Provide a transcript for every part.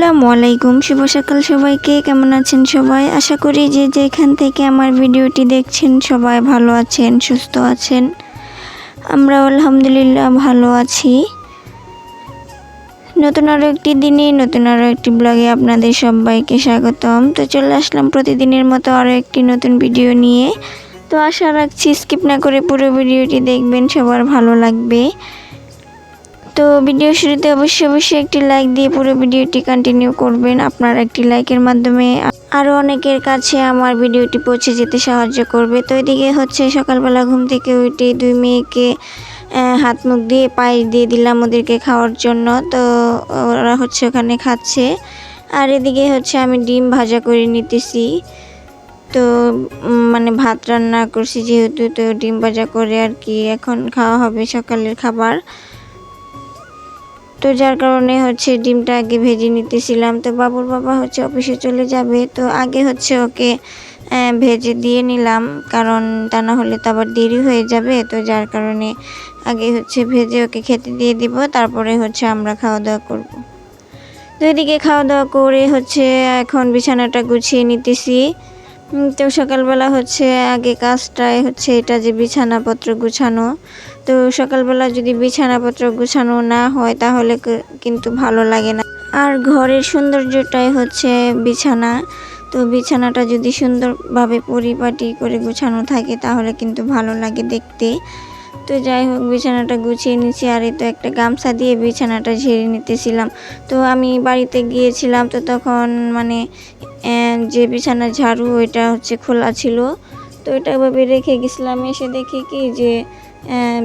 আসসালামু আলাইকুম। শুভ সকাল সবাইকে। কেমন আছেন সবাই? আশা করি যে যেখান থেকে আমার ভিডিওটি দেখছেন সবাই ভালো আছেন, সুস্থ আছেন। আমরা আলহামদুলিল্লাহ ভালো আছি। নতুন আরও একটি দিনে, নতুন আরও একটি ব্লগে আপনাদের সবাইকে স্বাগতম। তো চলে আসলাম প্রতিদিনের মতো আরও একটি নতুন ভিডিও নিয়ে। তো আশা রাখছি স্কিপ না করে পুরো ভিডিওটি দেখবেন, সবার ভালো লাগবে। তো ভিডিও শুরুতে অবশ্যই অবশ্যই একটি লাইক দিয়ে পুরো ভিডিওটি কন্টিনিউ করবেন। আপনার একটি লাইকের মাধ্যমে আরও অনেকের কাছে আমার ভিডিওটি পৌঁছে যেতে সাহায্য করবে। তো এদিকে হচ্ছে সকালবেলা ঘুম থেকে উঠে দুই মেয়েকে হাত মুখ দিয়ে পায়ে দিয়ে দিলাম ওদেরকে খাওয়ার জন্য। তো ওরা হচ্ছে ওখানে খাচ্ছে। আর এদিকে হচ্ছে আমি ডিম ভাজা করে নিতেছি। তো মানে ভাত রান্না করছি যেহেতু, তো ডিম ভাজা করে আর কি এখন খাওয়া হবে সকালের খাবার। তো যার কারণে হচ্ছে ডিমটা আগে ভেজে নিতেছিলাম। তো বাবুর বাবা হচ্ছে অফিসে চলে যাবে। তো আগে হচ্ছে ওকে ভেজে দিয়ে নিলাম। কারণ তা না হলে তো আবার দেরি হয়ে যাবে। তো যার কারণে আগে হচ্ছে ভেজে ওকে খেতে দিয়ে দিব। তারপরে হচ্ছে আমরা খাওয়া দাওয়া করব। তো এদিকে খাওয়া দাওয়া করে হচ্ছে এখন বিছানাটা গুছিয়ে নিতেছি। তো সকালবেলা হচ্ছে আগে কাজটাই হচ্ছে এটা যে বিছানাপত্র গুছানো। তো সকালবেলা যদি বিছানাপত্র গুছানো না হয় তাহলে কিন্তু ভালো লাগে না। আর ঘরের সৌন্দর্যটাই হচ্ছে বিছানা। তো বিছানাটা যদি সুন্দরভাবে পরিপাটি করে গুছানো থাকে তাহলে কিন্তু ভালো লাগে দেখতে। তো যাই হোক, বিছানাটা গুছিয়ে নিচ্ছি আর এই তো একটা গামছা দিয়ে বিছানাটা ঝেড়ে নিতেছিলাম। তো আমি বাড়িতে গিয়েছিলাম তো তখন মানে যে বিছানা ঝাড়ু, ওইটা হচ্ছে খোলা ছিল। তো ওইটা এভাবে রেখে গেছিলাম। এসে দেখি কি যে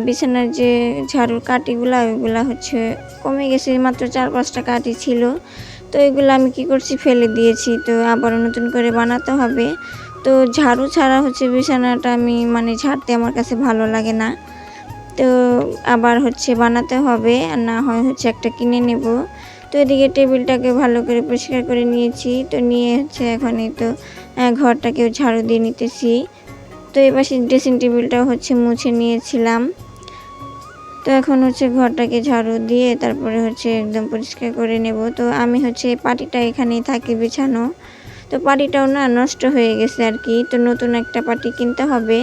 বিছানার যে ঝাড়ুর কাঠিগুলা, ওইগুলা হচ্ছে কমে গেছে। মাত্র চার পাঁচটা কাঠি ছিল। তো এগুলো আমি কি করছি, ফেলে দিয়েছি। তো আবার নতুন করে বানাতে হবে। তো ঝাড়ু ছাড়া হচ্ছে বিছানাটা আমি মানে ঝাড়তে আমার কাছে ভালো লাগে না। তো আবার হচ্ছে বানাতে হবে। আর না হয় হচ্ছে একটা কিনে নেব। তো এদিকে টেবিলটাকে ভালো করে পরিষ্কার করে নিয়েছি। তো নিয়ে হচ্ছে এখন এই তো ঘরটাকেও ঝাড়ু দিয়ে নিতেছি। তো এবার ড্রেসিং টেবিলটাও হচ্ছে মুছে নিয়েছিলাম। তো এখন হচ্ছে ঘরটাকে ঝাড়ু দিয়ে তারপরে হচ্ছে একদম পরিষ্কার করে নেব। তো আমি হচ্ছে পাটিটা এখানেই থাকি বিছানো। তো পাটিটাও না নষ্ট হয়ে গেছে আর কি। তো নতুন একটা পাটি কিনতে হবে।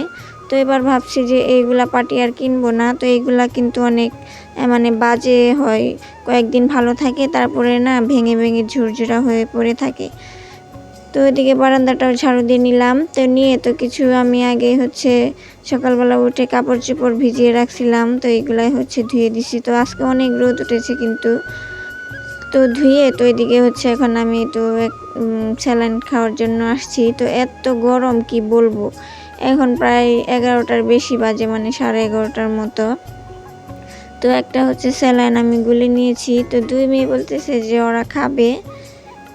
তো এবার ভাবছি যে এইগুলা পাটি আর কিনবো না। তো এইগুলা কিন্তু অনেক মানে বাজে হয়। কয়েকদিন ভালো থাকে, তারপরে না ভেঙে ভেঙে ঝুরঝুরা হয়ে পড়ে থাকে। তো এদিকে বারান্দাটাও ঝাড়ু দিয়ে নিলাম। তো নিয়ে তো কিছু আমি আগে হচ্ছে সকালবেলা উঠে কাপড় চোপড় ভিজিয়ে রাখছিলাম। তো এইগুলাই হচ্ছে ধুয়ে দিছি। তো আজকে অনেক রোদ উঠেছে কিন্তু। তো ধুয়ে তো এদিকে হচ্ছে এখন আমি তো এক স্যালাইন খাওয়ার জন্য আসছি। তো এত গরম কি বলব? এখন প্রায় এগারোটার বেশি বাজে মানে সাড়ে এগারোটার মতো। তো একটা হচ্ছে স্যালাইন আমি গুলি নিয়েছি। তো দুই মেয়ে বলতেছে যে ওরা খাবে।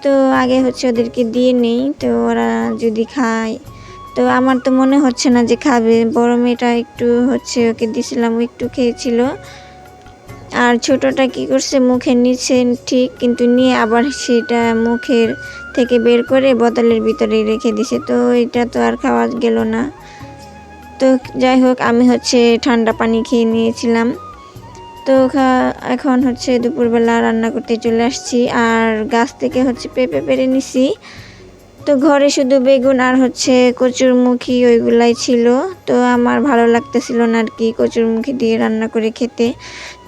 তো আগে হচ্ছে ওদেরকে দিয়ে নেই, তো ওরা যদি খায়। তো আমার তো মনে হচ্ছে না যে খাবে। বড় মেয়েটা একটু হচ্ছে ওকে দিছিলাম, ও একটু খেয়েছিল। আর ছোটটা কি করছে, মুখে নিচ্ছে ঠিক, কিন্তু নিয়ে আবার সেটা মুখের থেকে বের করে বোতলের ভিতরে রেখে দিছে। তো এটা তো আর খাওয়া গেল না। তো যাই হোক, আমি হচ্ছে ঠান্ডা পানি খেয়ে নিয়েছিলাম। তো এখন হচ্ছে দুপুরবেলা রান্না করতে চলে আসছি। আর গাছ থেকে হচ্ছে পেঁপে পেরে নিছি। তো ঘরে শুধু বেগুন আর হচ্ছে কচুরমুখী ওইগুলাই ছিল। তো আমার ভালো লাগতেছিল না আর কি কচুরমুখী দিয়ে রান্না করে খেতে।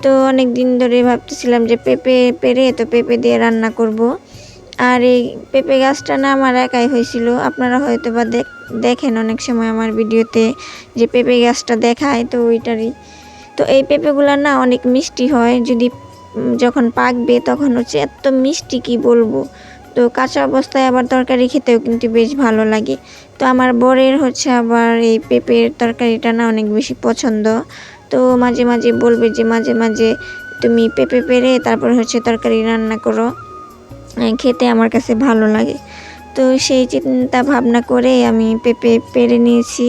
তো অনেক দিন ধরে ভাবতেছিলাম যে পেঁপে পেরে তো পেঁপে দিয়ে রান্না করব। আর এই পেঁপে গাছটা না আমার একাই হয়েছিল। আপনারা হয়তো বা দেখ- দেখেন অনেক সময় আমার ভিডিওতে যে পেঁপে গাছটা দেখায়, তো ওইটারই। তো এই পেঁপেগুলো না অনেক মিষ্টি হয়। যদি যখন পাকবে তখন হচ্ছে এত মিষ্টি কি বলব? তো কাঁচা অবস্থায় আবার তরকারি খেতেও কিন্তু বেশ ভালো লাগে। তো আমার বরের হচ্ছে আবার এই পেঁপের তরকারিটা না অনেক বেশি পছন্দ। তো মাঝে মাঝে বলবে যে, মাঝে মাঝে তুমি পেঁপে পেরে তারপর হচ্ছে তরকারি রান্না করো। খেতে আমার কাছে ভালো লাগে। তো সেই চিন্তা ভাবনা করে আমি পেঁপে পেরে নিয়েছি।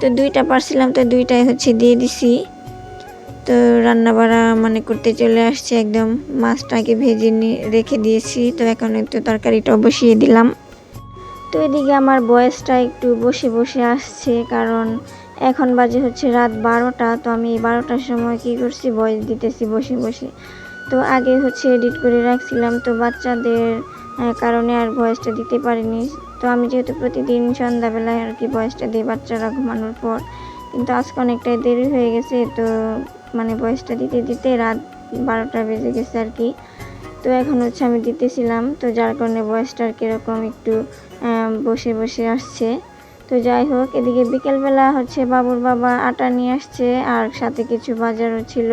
তো দুইটা পারছিলাম, তো দুইটাই হচ্ছে দিয়ে দিছি। তো রান্না বাড়া মানে করতে চলে আসছে একদম। মাছটাকে ভেজে নিয়ে রেখে দিয়েছি। তো এখন একটু তরকারিটাও বসিয়ে দিলাম। তো এদিকে আমার বয়সটা একটু বসে বসে আসছে, কারণ এখন বাজে হচ্ছে রাত বারোটা। তো আমি বারোটার সময় কি করছি? বয়স দিতেছি বসে বসে। তো আগে হচ্ছে এডিট করে রাখছিলাম, তো বাচ্চাদের কারণে আর ভয়েসটা দিতে পারিনি। তো আমি যেহেতু প্রতিদিন সন্ধ্যাবেলায় আর কি ভয়েসটা দিই বাচ্চারা ঘুমানোর পর, কিন্তু আজকে অনেকটাই দেরি হয়ে গেছে, তো মানে ভয়েসটা দিতে দিতে রাত বারোটা বেজে গেছে আর কি। তো এখন হচ্ছে আমি দিতেছিলাম, তো যার কারণে ভয়েসটা আর কীরকম একটু বসে বসে আসছে। তো যাই হোক, এদিকে বিকেলবেলা হচ্ছে বাবুর বাবা আটা নিয়ে আসছে, আর সাথে কিছু বাজারও ছিল।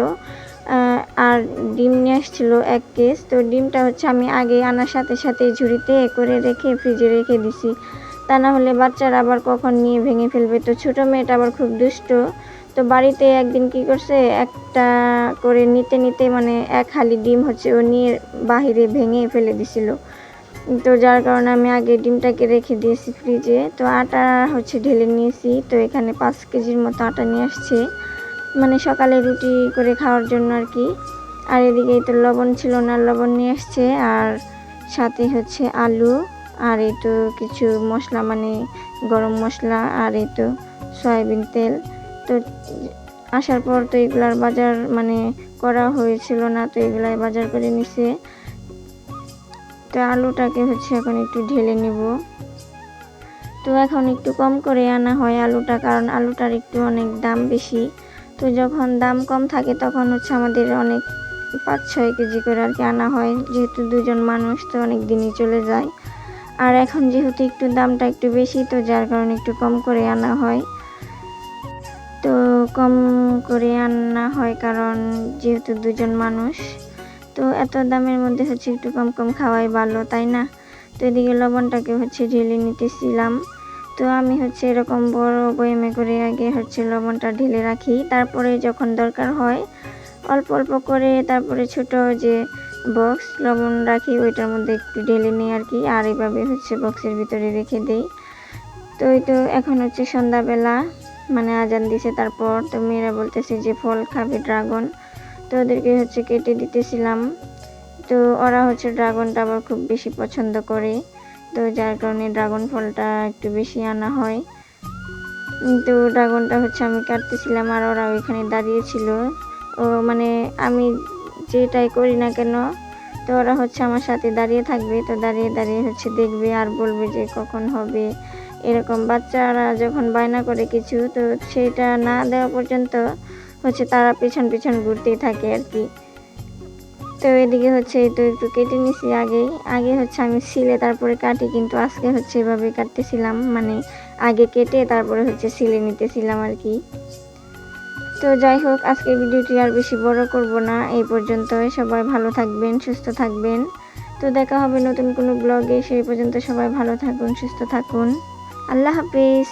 আর ডিম নিয়ে আসছিল এক কেস তো ডিমটা হচ্ছে আমি আগে আনার সাথে সাথে ঝুড়িতে করে রেখে ফ্রিজে রেখে দিছি। তা না হলে বাচ্চারা আবার কখন নিয়ে ভেঙে ফেলবে? তো ছোটো মেয়েটা আবার খুব দুষ্ট। তো বাড়িতে একদিন কি করছে? একটা করে নিতে নিতে মানে এক হালি ডিম হচ্ছে ও নিয়ে বাহিরে ভেঙে ফেলে দিছিল। তো যার কারণে আমি আগে ডিমটাকে রেখে দিয়েছি ফ্রিজে তো আটা হচ্ছে ঢেলে নিয়েছি। তো এখানে পাঁচ কেজির মতো আটা নিয়ে আসছে। মানে সকালে রুটি করে খাওয়ার জন্য আর কি। আর এদিকে তো লবণ ছিল না, লবণ নিয়ে আসছে আর সাথে হচ্ছে আলু, আর এই তো কিছু মশলা মানে গরম মশলা, আর এই তো সয়াবিন তেল। তো আসার পর তো এগুলার বাজার মানে করা হয়েছিল না, তো এগুলাই বাজার করে নিছে। তো আলুটাকে হচ্ছে এখন একটু ঢেলে নিব। তো এখন একটু কম করে আনা হয় আলুটা, কারণ আলুটার একটু অনেক দাম বেশি। তো যখন দাম কম থাকে তখন হচ্ছে আমাদের অনেক পাঁচ ছয় কেজি করে আর কি আনা হয়। যেহেতু দুজন মানুষ তো অনেক দিনই চলে যায়। আর এখন যেহেতু একটু দামটা একটু বেশি, তো যার কারণে একটু কম করে আনা হয়। তো কম করে আনা হয় কারণ যেহেতু দুজন মানুষ, তো এত দামের মধ্যে হচ্ছে একটু কম কম খাওয়াই ভালো, তাই না? তো এদিকে লবণটাকে হচ্ছে ঢেলে নিতেছিলাম। তো আমি হচ্ছে এরকম বড় বয়েমে করে আগে হচ্ছে লবণটা ঢেলে রাখি। তারপরে যখন দরকার হয়, অল্প অল্প করে তারপরে ছোট যে বক্স লবণ রাখি, ওইটার মধ্যে একটু ঢেলে নিই আর কি আর এইভাবে হচ্ছে বক্সের ভিতরে রেখে দিই। তো এই তো এখন হচ্ছে সন্ধ্যাবেলা মানে আজান দিছে তারপর তো মেয়েরা বলতেছে যে ফল খাবে ড্রাগন। তো ওদেরকে হচ্ছে কেটে দিতেছিলাম। তো ওরা হচ্ছে ড্রাগনটা আবার খুব বেশি পছন্দ করে। তো যার কারণে ড্রাগন ফলটা একটু বেশি আনা হয়। উম, তো ড্রাগনটা হচ্ছে আমি কাটতেছিলাম আর ওরা ওইখানে দাঁড়িয়েছিল ও মানে আমি যেটাই করি না কেন তো ওরা হচ্ছে আমার সাথে দাঁড়িয়ে থাকবে তো দাঁড়িয়ে দাঁড়িয়ে হচ্ছে দেখবে আর বলবে যে কখন হবে। এরকম বাচ্চারা যখন বায়না করে কিছু তো সেটা না দেওয়া পর্যন্ত হচ্ছে তারা পেছন পেছন ঘুরতেই থাকে আর কি। তো এদিকে হচ্ছে এই তো একটু কেটে নিছি আগেই আগে হচ্ছে আমি সিলে তারপরে কাটি, কিন্তু আজকে হচ্ছে এভাবে কাটতেছিলাম। মানে আগে কেটে তারপরে হচ্ছে সিলে নিতেছিলাম আর কি। তো যাই হোক, আজকের ভিডিওটি আর বেশি বড় করব না। এই পর্যন্তই সবাই ভালো থাকবেন, সুস্থ থাকবেন। তো দেখা হবে নতুন কোনো ব্লগে সেই পর্যন্ত সবাই ভালো থাকুন, সুস্থ থাকুন। আল্লাহ হাফিজ।